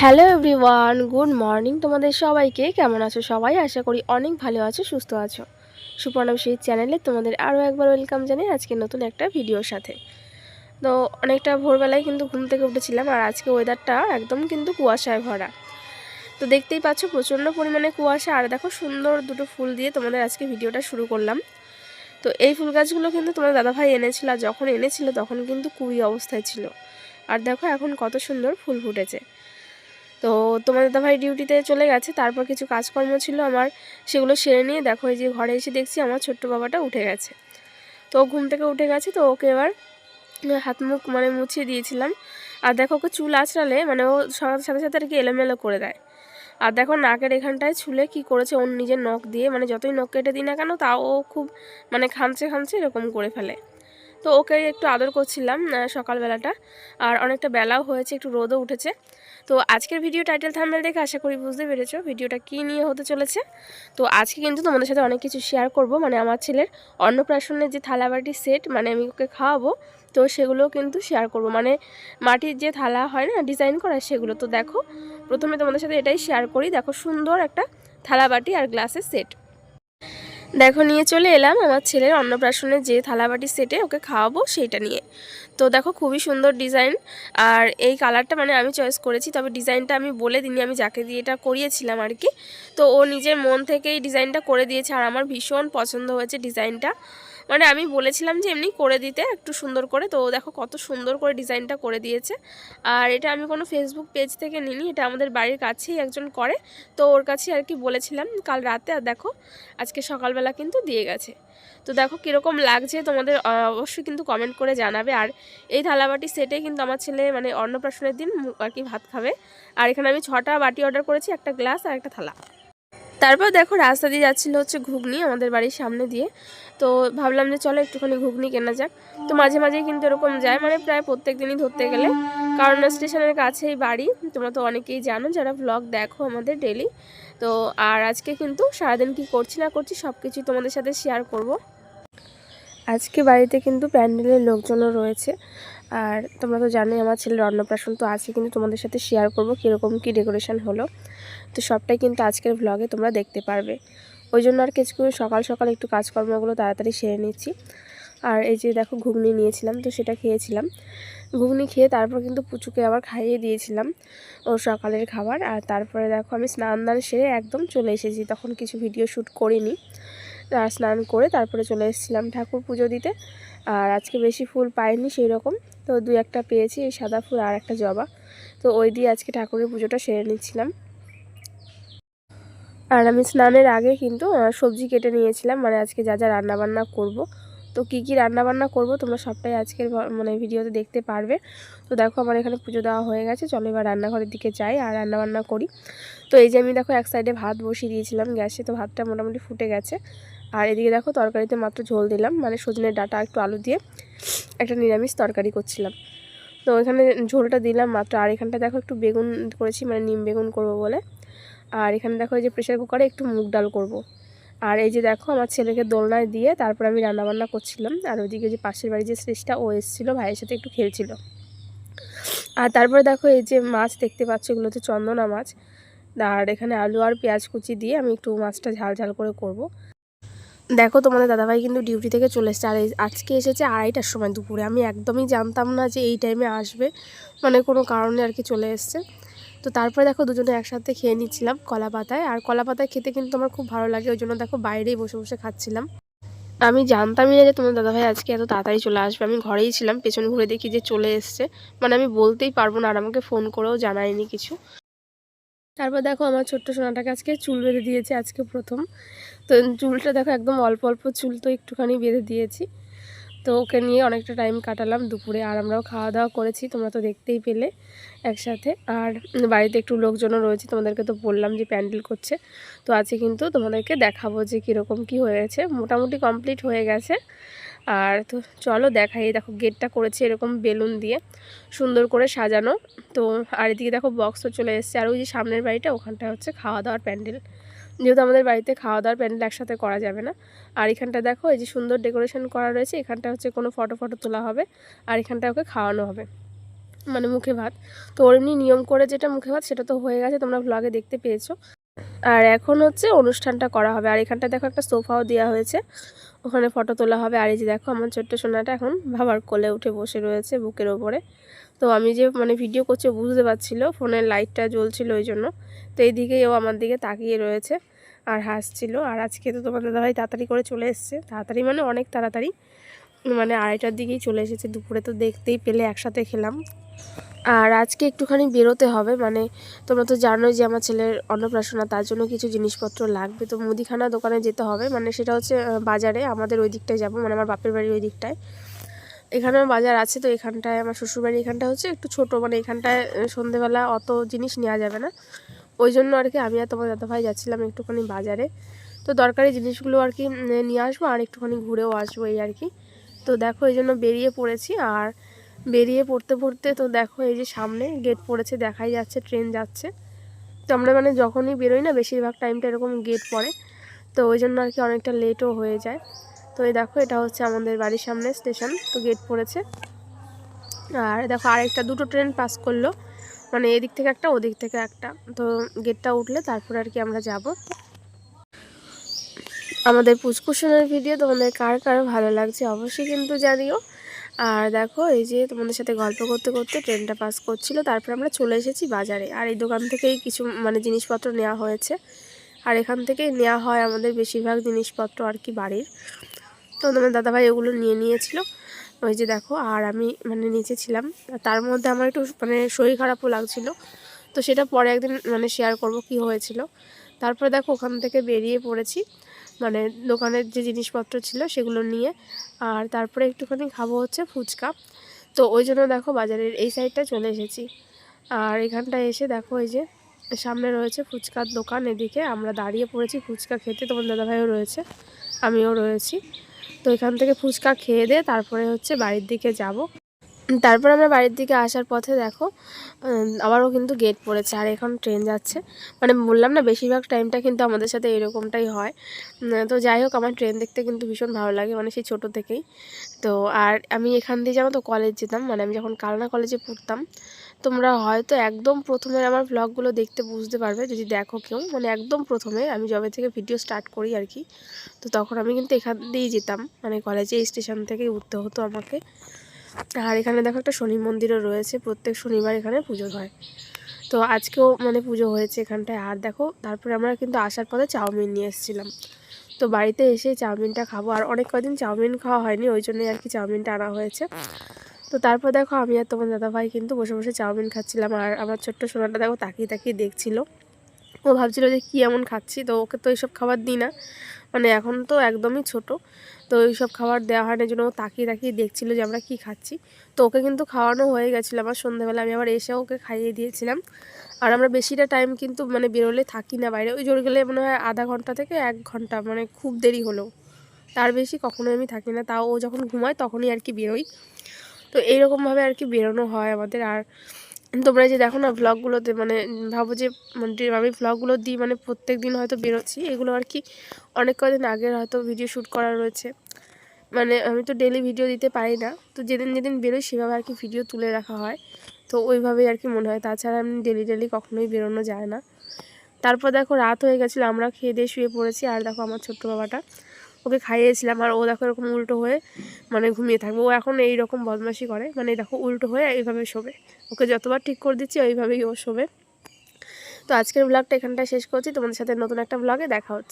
Hello everyone good morning তোমাদের সবাইকে। কেমন আছো সবাই? আশা করি অনেক ভালো আছো, সুস্থ আছো। সুপর্ণব সেই চ্যানেলে তোমাদের আরও একবার ওয়েলকাম জানাই আজকে নতুন একটা ভিডিওর সাথে। তো অনেকটা ভোরবেলায় কিন্তু ঘুম থেকে উঠেছিলাম আর আজকে ওয়েদারটা একদম কিন্তু কুয়াশায় ভরা। তো দেখতেই পাচ্ছ প্রচণ্ড পরিমাণে কুয়াশা আর দেখো সুন্দর দুটো ফুল দিয়ে তোমাদের আজকে ভিডিওটা শুরু করলাম। তো এই ফুল গাছগুলো কিন্তু তোমার দাদাভাই এনেছিল যখন এনেছিল তখন কিন্তু কুড়ি অবস্থায় ছিল। আর দেখো এখন কত সুন্দর ফুল ফুটেছে। তো তোমার দাদাভাই ডিউটিতে চলে গেছে, তারপর কিছু কাজকর্ম ছিল আমার, সেগুলো সেরে নিয়ে দেখো এই যে ঘরে এসে দেখছি আমার ছোট্ট বাবাটা উঠে গেছে। তো ঘুম থেকে উঠে গেছে, তো ওকে এবার হাত মুখ মানে মুছিয়ে দিয়েছিলাম। আর দেখো ওকে চুল আঁচড়ালে মানে ও সাথে সাথে আর কি এলোমেলো করে দেয়। আর দেখো নাকের এখানটায় ছুলে কি করেছে, ওর নিজের নখ দিয়ে মানে যতই নখ কেটে দিই না কেন, তাও ও খুব মানে খামচে খামচে এরকম করে ফেলে। তো ওকে একটু আদর করছিলাম সকালবেলাটা। আর অনেকটা বেলাও হয়েছে, একটু রোদও উঠেছে। তো আজকের ভিডিও টাইটেল থাম্বেল দেখে আশা করি বুঝতে পেরেছ ভিডিওটা কী নিয়ে হতে চলেছে। তো আজকে কিন্তু তোমাদের সাথে অনেক কিছু শেয়ার করব মানে আমার ছেলের অন্নপ্রাশনের যে থালাবাটি সেট মানে আমি ওকে খাওয়াবো, তো সেগুলো কিন্তু শেয়ার করব। মানে মাটির যে থালা হয় না ডিজাইন করা সেগুলো। তো দেখো, প্রথমে তোমাদের সাথে এটাই শেয়ার করি। দেখো সুন্দর একটা থালাবাটি আর গ্লাসের সেট দেখো, নিয়ে চলে এলাম আমার ছেলের অন্নপ্রাশনে যে থালাবাটি সেটে ওকে খাওয়াবো সেইটা নিয়ে। তো দেখো, খুবই সুন্দর ডিজাইন। আর এই কালারটা মানে আমি চয়েস করেছি, তবে ডিজাইনটা আমি বলে দিনি আমি যাকে দিয়ে এটা করিয়েছিলাম আর কি। তো ও নিজের মন থেকে এই ডিজাইনটা করে দিয়েছে, আর আমার ভীষণ পছন্দ হয়েছে ডিজাইনটা। মানে আমি বলেছিলাম যে এমনি করে দিতে, একটু সুন্দর করে। তো দেখো কত সুন্দর করে ডিজাইনটা করে দিয়েছে। আর এটা আমি কোনো ফেসবুক পেজ থেকে নিইনি, এটা আমাদের বাড়ির কাছেই একজন করে। তো ওর কাছে আর কি বলেছিলাম কাল রাতে। আর দেখো, আজকে সকালবেলা কিন্তু দিয়ে গেছে। তো দেখো কীরকম লাগছে তোমাদের অবশ্যই কিন্তু কমেন্ট করে জানাবে। আর এই থালাবাটি সেটে কিন্তু আমার ছেলে মানে অন্নপ্রাশনের দিন আর কি ভাত খাবে। আর এখানে আমি ছটা বাটি অর্ডার করেছি, একটা গ্লাস আর একটা থালা। তারপর দেখো রাস্তা দিয়ে যাচ্ছিল হচ্ছে ঘুগনি আমাদের বাড়ির সামনে দিয়ে। তো ভাবলাম যে চলো একটুখানি ঘুগনি কেনা যাক। তো মাঝে মাঝেই কিন্তু এরকম যায় মানে প্রায় প্রত্যেক দিনই ধরতে গেলে। কারণ স্টেশনের কাছেই বাড়ি, তোমরা তো অনেকেই জানো, যারা ব্লগ দেখো আমাদের ডেলি তো আর আজকে কিন্তু সারাদিন কি করছি না করছি সব কিছুই তোমাদের সাথে শেয়ার করব। আজকে বাড়িতে কিন্তু প্যান্ডেলের লোকজনও রয়েছে। আর তোমরা তো জানোই আমার ছেলের অন্নপ্রাশন তো আছে, কিন্তু তোমাদের সাথে শেয়ার করব কীরকম কী ডেকোরেশন হলো। তো সবটাই কিন্তু আজকের ভ্লগে তোমরা দেখতে পারবে। ওই জন্য আর কিছু সকাল সকাল একটু কাজকর্মগুলো তাড়াতাড়ি সেরে নিচ্ছি। আর এই যে দেখো ঘুগনি নিয়েছিলাম, তো সেটা খেয়েছিলাম। ঘুগনি খেয়ে তারপর কিন্তু পুচুকে আবার খাইয়ে দিয়েছিলাম ওর সকালের খাবার। আর তারপরে দেখো আমি স্নান দান সেরে একদম চলে এসেছি, তখন কিছু ভিডিও শ্যুট করিনি। আর স্নান করে তারপরে চলে এসেছিলাম ঠাকুর পুজো দিতে। আর আজকে বেশি ফুল পাইনি সেই রকম তো দু একটা পেয়েছি, এই সাদা ফুল আর একটা জবা। তো ওই দিয়ে আজকে ঠাকুরের পুজোটা সেরে নিচ্ছিলাম। আর আমি স্নানের আগে কিন্তু সবজি কেটে নিয়েছিলাম মানে আজকে যা যা রান্নাবান্না করব। তো কী কী রান্নাবান্না করব তোমরা সবটাই আজকের মানে ভিডিওতে দেখতে পারবে। তো দেখো আমার এখানে পুজো দেওয়া হয়ে গেছে, চলো এবার রান্নাঘরের দিকে যাই আর রান্নাবান্না করি। তো এই যে আমি দেখো এক সাইডে ভাত বসিয়ে দিয়েছিলাম গ্যাসে, তো ভাতটা মোটামুটি ফুটে গেছে। আর এদিকে দেখো তরকারিতে মাত্র ঝোল দিলাম মানে সজনের ডাটা একটু আলু দিয়ে। একটা নিরামিষ তরকারি করছিলাম তো এখানে ঝোলটা দিলাম মাত্র, আর এখানটা দেখো একটু বেগুন করেছি মানে নিম বেগুন করব বলে আর এখানে দেখো এই যে প্রেশার কুকারে একটু মুগ ডাল করব। আর এই যে দেখো আমার ছেলেকে দোলনায় দিয়ে তারপর আমি রান্নাবান্না করছিলাম, আর ওইদিকে যে পাশের বাড়ি যে শ্রেষ্ঠটা ও এসেছিল, ভাইয়ের সাথে একটু খেলছিল আর তারপরে দেখো এই যে মাছ দেখতে পাচ্ছ, এগুলো হচ্ছে চন্দনা মাছ আর এখানে আলু আর পেঁয়াজ কুচি দিয়ে আমি একটু মাছটা ঝাল ঝাল করে করব। দেখো তোমাদের দাদাভাই কিন্তু ডিউটি থেকে চলে এসছে। আর আজকে এসেছে আড়াইটার সময় দুপুরে। আমি একদমই জানতাম না যে এই টাইমে আসবে। মানে কোনো কারণে আর কি চলে এসছে। তো তারপরে দেখো দুজনে একসাথে খেয়ে নিচ্ছিলাম কলা পাতায়। আর কলা পাতায় খেতে কিন্তু আমার খুব ভালো লাগে, ওই জন্য দেখো বাইরেই বসে বসে খাচ্ছিলাম। আমি জানতামই না যে তোমার দাদাভাই আজকে এত তাড়াতাড়ি চলে আসবে। আমি ঘরেই ছিলাম, পেছন ঘুরে দেখি যে চলে এসছে। মানে আমি বলতেই পারব না, আর আমাকে ফোন করেও জানায়নি কিছু। তারপর দেখো আমার ছোট্ট সোনাটাকে আজকে চুল বেঁধে দিয়েছি, আজকে প্রথম। তো চুলটা দেখো একদম অল্প অল্প চুল তো একটুখানি বেঁধে দিয়েছি। তো ওকে নিয়ে অনেকটা টাইম কাটালাম দুপুরে আর আমরাও খাওয়া দাওয়া করেছি, তোমরা তো দেখতেই পেলে একসাথে। আর বাড়িতে একটু লোকজনও রয়েছে, তোমাদেরকে তো বললাম যে প্যান্ডেল করছে। তো আজকে কিন্তু তোমাদেরকে দেখাবো যে কীরকম কি হয়েছে। মোটামুটি কমপ্লিট হয়ে গেছে। আর তো চলো দেখাই দেখো গেটটা করেছে এরকম বেলুন দিয়ে সুন্দর করে সাজানো। তো আর এদিকে দেখো বক্সও চলে এসছে। আর ওই যে সামনের বাড়িটা ওখানটা হচ্ছে খাওয়া দাওয়ার প্যান্ডেল। যেহেতু আমাদের বাড়িতে খাওয়া দাওয়ার প্যান্ডেল একসাথে করা যাবে না। আর এখানটা দেখো, এই যে সুন্দর ডেকোরেশন করা রয়েছে, এখানটা হচ্ছে কোনো ফটো ফটো তোলা হবে, আর এখানটা ওকে খাওয়ানো হবে মানে মুখে ভাত। তো ওর এমনি নিয়ম করে যেটা মুখে ভাত, সেটা তো হয়ে গেছে, তোমরা ভ্লগে দেখতে পেয়েছ। আর এখন হচ্ছে অনুষ্ঠানটা করা হবে, আর এখানটা দেখো একটা সোফাও দেওয়া হয়েছে, ওখানে ফটো তোলা হবে। আর এই যে দেখো, আমার ছোট্ট সোনাটা এখন ভাবার কোলে উঠে বসে রয়েছে বুকের ওপরে। তো আমি যে মানে ভিডিও করছি বুঝতে পারছিল, ফোনের লাইটটা জ্বলছিল ওই জন্য তো এই দিকেই ও আমার দিকে তাকিয়ে রয়েছে আর হাসছিল। আর আজকে তো তোমার দাদাভাই তাড়াতাড়ি করে চলে এসছে। তাড়াতাড়ি মানে অনেক তাড়াতাড়ি। মানে আড়াইটার দিকেই চলে এসেছে। দুপুরে তো দেখতেই পেলে, একসাথে খেলাম। আর আজকে একটুখানি বেরোতে হবে। মানে তোমরা তো জানোই যে আমার ছেলের অন্নপ্রাশনা তার জন্য কিছু জিনিসপত্র লাগবে। তো মুদিখানা দোকানে যেতে হবে। মানে সেটা হচ্ছে বাজারে, আমাদের ওই দিকটায় যাব। মানে আমার বাপের বাড়ির ওই দিকটায়। এখানেও বাজার আছে, তো এখানটায় আমার শ্বশুরবাড়ি এখানটা হচ্ছে একটু ছোট মানে এখানটায় সন্ধেবেলা অত জিনিস নেওয়া যাবে না। ওই জন্য আর কি আমি আর তোমার দাদাভাই যাচ্ছিলাম একটুখানি বাজারে। তো দরকারি জিনিসগুলো আর কি নিয়ে আসব আর একটুখানি ঘুরেও আসব এই আর কি। তো দেখো এই জন্য বেরিয়ে পড়েছি আর বেরিয়ে পড়তে পড়তে তো দেখো এই যে সামনে গেট পড়েছে, দেখাই যাচ্ছে, ট্রেন যাচ্ছে। তো আমরা মানে যখনই বেরোই না, বেশিরভাগ টাইমটা এরকম গেট পড়ে। তো ওই জন্য আর কি অনেকটা লেটও হয়ে যায়। তো এই দেখো, এটা হচ্ছে আমাদের বাড়ির সামনে স্টেশন, তো গেট পড়েছে। আর দেখো, আরেকটা, দুটো ট্রেন পাস করল। মানে এদিক থেকে একটা, ওদিক থেকে একটা। তো গেটটা উঠলে তারপরে আর কি আমরা যাব। আমাদের পুচকুশনের ভিডিও তোমাদের কার কার ভালো লাগছে অবশ্যই কিন্তু জানিও। আর দেখো, এই যে তোমাদের সাথে গল্প করতে করতে ট্রেনটা পাস করছিল, তারপর আমরা চলে এসেছি বাজারে। আর এই দোকান থেকেই কিছু মানে জিনিসপত্র নেওয়া হয়েছে। আর এখান থেকেই নেওয়া হয় আমাদের বেশিরভাগ জিনিসপত্র আর কি বাড়ির। তো তোমার দাদাভাই ওগুলো নিয়ে নিয়েছিল। ওই যে দেখো, আর আমি মানে নিচে ছিলাম। তার মধ্যে আমার একটু মানে শরীর খারাপও লাগছিল। তো সেটা পরে একদিন মানে শেয়ার করব কি হয়েছিল। তারপরে দেখো, ওখান থেকে বেরিয়ে পড়েছি। মানে দোকানের যে জিনিসপত্র ছিল সেগুলো নিয়ে। আর তারপরে একটুখানি খাব হচ্ছে ফুচকা। তো ওই জন্য দেখো বাজারের এই সাইডটা চলে এসেছি। আর এখানটায় এসে দেখো এই যে সামনে রয়েছে ফুচকার দোকান। এদিকে আমরা দাঁড়িয়ে পড়েছি ফুচকা খেতে। তোমার দাদাভাইও রয়েছে, আমিও রয়েছি। তো এখান থেকে ফুচকা খেয়ে দিয়ে তারপরে হচ্ছে বাড়ির দিকে যাব। তারপর আমরা বাড়ির দিকে আসার পথে দেখো আবারও কিন্তু গেট পড়েছে আর এখন ট্রেন যাচ্ছে। মানে বললাম না, বেশিরভাগ টাইমটা কিন্তু আমাদের সাথে এরকমটাই হয়। তো যাই হোক, আমার ট্রেন দেখতে কিন্তু ভীষণ ভালো লাগে মানে সেই ছোটো থেকেই। তো আর আমি এখান দিয়ে জানো তো কলেজ যেতাম মানে আমি যখন কালনা কলেজে পড়তাম, তোমরা হয়তো একদম প্রথমে আমার ব্লগগুলো দেখতে বুঝতে পারবে, যদি দেখো কেউ। মানে একদম প্রথমে, আমি যবে থেকে ভিডিও স্টার্ট করি আর কি। তো তখন আমি কিন্তু এখান দিয়েই যেতাম মানে কলেজে স্টেশন থেকেই উঠতে হতো আমাকে। আর এখানে দেখো একটা শনি মন্দিরও রয়েছে, প্রত্যেক শনিবার এখানে পুজো হয়। তো আজকেও মানে পুজো হয়েছে এখানটায়। আর দেখো, তারপরে আমরা কিন্তু আসার পথে চাউমিন নিয়ে এসেছিলাম। তো বাড়িতে এসে চাউমিনটা খাব। আর অনেক কদিন চাউমিন খাওয়া হয়নি, ওই জন্যই আর কি চাউমিনটা আনা হয়েছে। তো তারপর দেখো, আমি আর তোমার দাদাভাই কিন্তু বসে বসে চাউমিন খাচ্ছিলাম। আর আমার ছোট্ট সোনাটা দেখো তাকিয়ে তাকিয়ে দেখছিল। ও ভাবছিল যে কী এমন খাচ্ছি? তো ওকে তো এইসব খাবার দিই না। মানে এখন তো একদমই ছোট। তো এইসব খাবার দেওয়া হয় না জন্য তাকিয়ে তাকিয়ে দেখছিল যে আমরা কী খাচ্ছি। তো ওকে কিন্তু খাওয়ানো হয়ে গেছিল আমার সন্ধ্যাবেলা আমি আবার এসে ওকে খাইয়ে দিয়েছিলাম। আর আমরা বেশিটা টাইম কিন্তু মানে বেরোলে থাকি না বাইরে, ওই জোর গেলে মনে হয় আধা ঘণ্টা থেকে এক ঘণ্টা মানে খুব দেরি হলেও তার বেশি কখনোই আমি থাকি না, তাও ও যখন ঘুমায় তখনই আর কি বেরোই। তো এইরকমভাবে আর কি বেরোনো হয় আমাদের। আর তোমরা যে দেখো না ভ্লগগুলোতে মানে ভাবো যে মানে আমি ভ্লগগুলো দিই মানে প্রত্যেক দিন হয়তো বেরোচ্ছি, এগুলো আর কি অনেক কদিন আগের হয়তো ভিডিও শ্যুট করা রয়েছে। মানে আমি তো ডেলি ভিডিও দিতে পারি না, তো যেদিন যেদিন বেরোই সেভাবে আর কি ভিডিও তুলে রাখা হয়। তো ওইভাবেই আর কি মনে হয়, তাছাড়া আমি ডেলি ডেলি কখনোই বেরোনো যায় না। তারপর দেখো রাত হয়ে গেছিল, আমরা খেয়ে দিয়ে শুয়ে পড়েছি, আর দেখো আমার ছোট্ট বাবাটা, ওকে খাইয়েছিলাম, আর ও দেখো এরকম উল্টো হয়ে মানে ঘুমিয়ে থাকবে। ও এখন এই রকম বদমাশি করে মানে দেখো উল্টো হয়ে এইভাবে শোবে। ওকে যতবার ঠিক করে দিচ্ছি, ওইভাবেই ও শোবে। তো আজকের ব্লগটা এখানটা শেষ করছি। তোমাদের সাথে নতুন একটা ব্লগে দেখা হচ্ছে।